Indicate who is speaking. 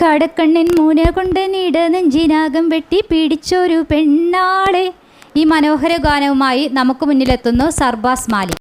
Speaker 1: കാടക്കണ്ണൻ മൂന കൊണ്ട് നീട നെഞ്ചിനാകം വെട്ടി പിടിച്ചൊരു പെണ്ണാളെ. ഈ മനോഹര ഗാനവുമായി നമുക്ക് മുന്നിലെത്തുന്നു സർബാസ് മാലി